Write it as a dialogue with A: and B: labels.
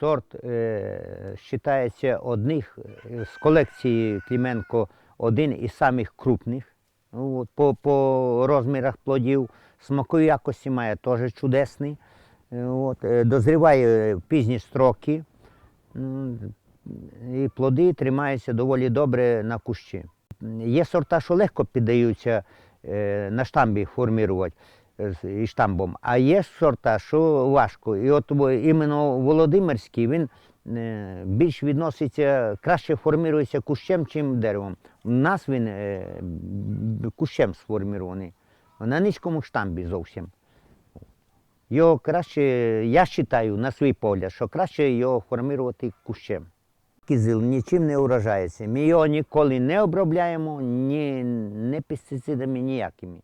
A: сорт е, вважається одних е, з колекції Кліменко один із самих крупних. Ну, от, по, по розмірах плодів. Смакові якості має теж чудесний. Е, От, е, дозріває в пізні строки. І плоди тримаються доволі добре на кущі. Є сорта, що легко піддаються е, на штамбі формувати е, і штамбом, а є сорта, що важко. І от іменно Володимирський він е, більш відноситься, краще формується кущем, чим деревом. У нас він е, кущем сформований, на низькому штамбі зовсім. Його краще, я вважаю, на свій погляд, що краще його формувати кущем. Кизил нічим не уражається. Ми його ніколи не обробляємо, ні, ні пестицидами ніякими.